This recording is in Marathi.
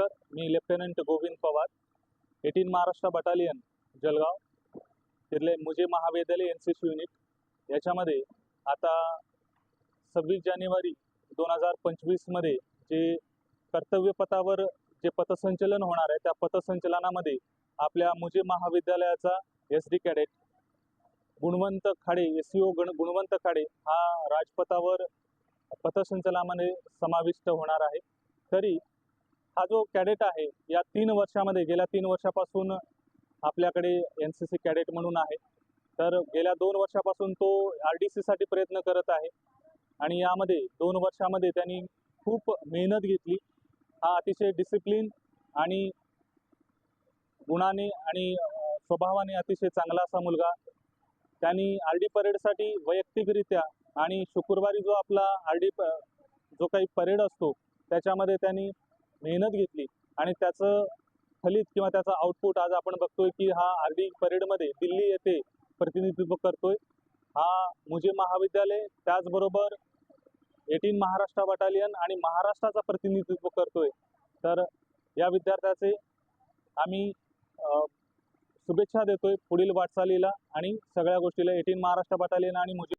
नमस्कार मी lieutenant Govind Pawar eighteen Maharashtra battalion Jalgaon तिथले मुजे महाविद्यालय एन सी सी युनिट याच्यामध्ये आता सव्वीस जानेवारी दोन हजार पंचवीसमध्ये जे कर्तव्यपथावर जे पथसंचलन होणार आहे त्या पथसंचलनामध्ये आपल्या मुजे महाविद्यालयाचा S D cadet Gunwant Khade S C O गण गुणवंत खाडे हा राजपथावर पथसंचलनामध्ये समाविष्ट होणार आहे. तरी हा जो कॅडेट आहे या तीन वर्षामध्ये गेल्या तीन वर्षापासून आपल्याकडे एन सी सी कॅडेट म्हणून आहे. तर गेल्या दोन वर्षापासून तो आर डी सीसाठी प्रयत्न करत आहे. आणि यामध्ये दोन वर्षामध्ये त्यांनी खूप मेहनत घेतली. हा अतिशय डिसिप्लिन आणि गुणाने आणि स्वभावाने अतिशय चांगला असा मुलगा. त्यांनी आर डी परेडसाठी वैयक्तिकरित्या आणि शुक्रवारी जो आपला आर डी जो काही परेड असतो त्याच्यामध्ये त्यांनी मेहनत घेतली आणि त्याचं फलित किंवा त्याचा आउटपुट आज आपण बघतोय की हा आर डी परेडमध्ये दिल्ली येथे प्रतिनिधित्व करतोय. हा मुजे महाविद्यालय त्याचबरोबर एटीन महाराष्ट्र बटालियन आणि महाराष्ट्राचा प्रतिनिधित्व करतोय. तर या विद्यार्थ्याचे आम्ही शुभेच्छा देतोय पुढील वाटचालीला आणि सगळ्या गोष्टीला. एटीन महाराष्ट्र बटालियन आणि मुजे